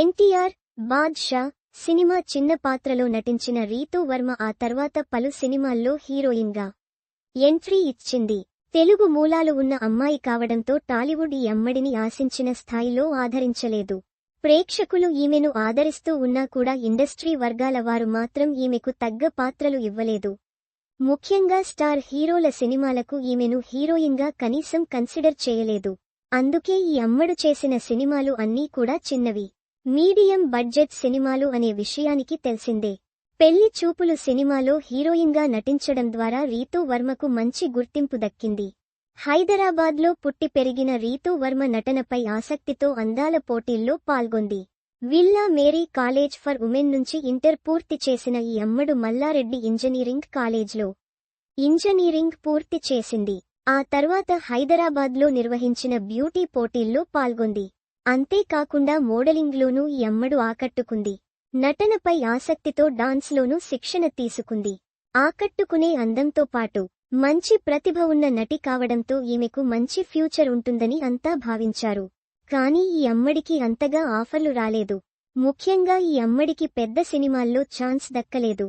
NTR Badshah cinema చిన్న పాత్రలో నటించిన రీతూ వర్మ ఆ తర్వాత పలు సినిమాల్లో హీరోయిన్గా ఎంట్రీ ఇచ్చింది. తెలుగు మూలాలు ఉన్న అమ్మాయి కావడంతో టాలీవుడ్ ఈ అమ్మడిని ఆశించిన స్థాయిలో ఆదరించలేదు. ప్రేక్షకులు ఈమెను ఆదరిస్తూ ఉన్నా కూడా ఇండస్ట్రీ వర్గాల వారు మాత్రం ఈమెకు తగ్గ పాత్రలు ఇవ్వలేదు. ముఖ్యంగా స్టార్ హీరోల సినిమాలకు ఈమెను హీరోయిన్గా కనీసం కన్సిడర్ చేయలేదు. అందుకే ఈ అమ్మడు చేసిన సినిమాలు అన్నీ కూడా చిన్నవి. మీడియం బడ్జెట్ సినిమాలు అనే విషయానికి తెలిసిందే. పెళ్ళి చూపులు సినిమాలో హీరోయిన్గా నటించడం ద్వారా రీతూ వర్మకు మంచి గుర్తింపు దక్కింది. హైదరాబాద్లో పుట్టి పెరిగిన రీతూ వర్మ నటనపై ఆసక్తితో అందాల పోటీల్లో పాల్గొంది. Villa Marie college for women నుంచి ఇంటర్ పూర్తి చేసిన ఈ అమ్మడు మల్లారెడ్డి ఇంజనీరింగ్ కాలేజ్లో ఇంజనీరింగ్ పూర్తి చేసింది. ఆ తర్వాత హైదరాబాద్లో నిర్వహించిన బ్యూటీ పోటీల్లో పాల్గొంది. అంతేకాకుండా మోడలింగ్లోనూ ఈ అమ్మడు ఆకట్టుకుంది. నటనపై ఆసక్తితో డాన్స్లోనూ శిక్షణ తీసుకుంది. ఆకట్టుకునే అందంతో పాటు మంచి ప్రతిభ ఉన్న నటి కావడంతో ఈమెకు మంచి ఫ్యూచర్ ఉంటుందని అంతా భావించారు. కానీ ఈ అమ్మడికి అంతగా ఆఫర్లు రాలేదు. ముఖ్యంగా ఈ అమ్మడికి పెద్ద సినిమాల్లో ఛాన్స్ దక్కలేదు.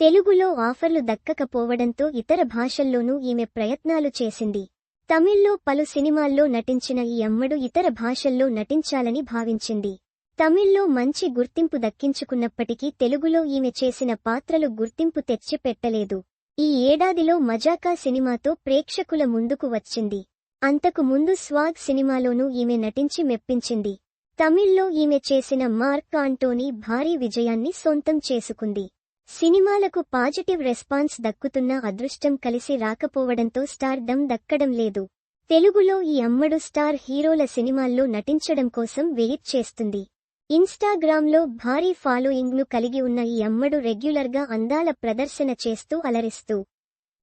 తెలుగులో ఆఫర్లు దక్కకపోవడంతో ఇతర భాషల్లోనూ ఈమె ప్రయత్నాలు చేసింది. తమిళ్ళో పలు సినిమాల్లో నటించిన ఈ అమ్మడు ఇతర భాషల్లో నటించాలని భావించింది. తమిళ్ళో మంచి గుర్తింపు దక్కించుకున్నప్పటికీ తెలుగులో ఈమె చేసిన పాత్రలు గుర్తింపు తెచ్చిపెట్టలేదు. ఈ ఏడాదిలో మజాకా సినిమాతో ప్రేక్షకుల ముందుకు వచ్చింది. అంతకు ముందు స్వాగ్ సినిమాలోనూ ఈమె నటించి మెప్పించింది. తమిళ్ళో ఈమె చేసిన మార్క్ ఆంటోనీ భారీ విజయాన్ని సొంతం చేసుకుంది. సినిమాలకు పాజిటివ్ రెస్పాన్స్ దక్కుతున్న అదృష్టం కలిసి రాకపోవడంతో స్టార్ దమ్ దక్కడం లేదు. తెలుగులో ఈ అమ్మడు స్టార్ హీరోల సినిమాల్లో నటించడం కోసం వెయిట్ చేస్తుంది. ఇన్స్టాగ్రామ్లో భారీ ఫాలోయింగ్ను కలిగి ఉన్న ఈ అమ్మడు రెగ్యులర్గా అందాల ప్రదర్శన చేస్తూ అలరిస్తూ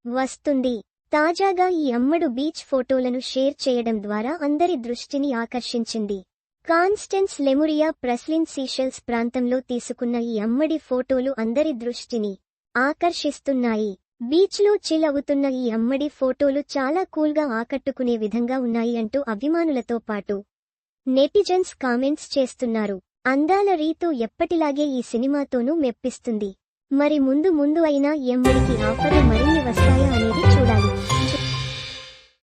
వస్తుంది. తాజాగా ఈ అమ్మడు బీచ్ ఫోటోలను షేర్ చేయడం ద్వారా అందరి దృష్టిని ఆకర్షించింది. కాన్స్టెన్స్ లెమురియా ప్రెస్లిన్ సీషెల్స్ ప్రాంతంలో తీసుకున్న ఈ అమ్మడి ఫోటోలు అందరి దృష్టిని ఆకర్షిస్తున్నాయి. బీచ్లో చిల్ అవుతున్న ఈ అమ్మడి ఫోటోలు చాలా కూల్గా ఆకట్టుకునే విధంగా ఉన్నాయి అంటూ అభిమానులతో పాటు నెటిజన్స్ కామెంట్స్ చేస్తున్నారు. అందాల రీతు ఎప్పటిలాగే ఈ సినిమాతోనూ మెప్పిస్తుంది. మరి ముందు ముందు అయినా ఎమ్మడికి ఆఫర్లు మరిన్ని వస్తాయా అనేది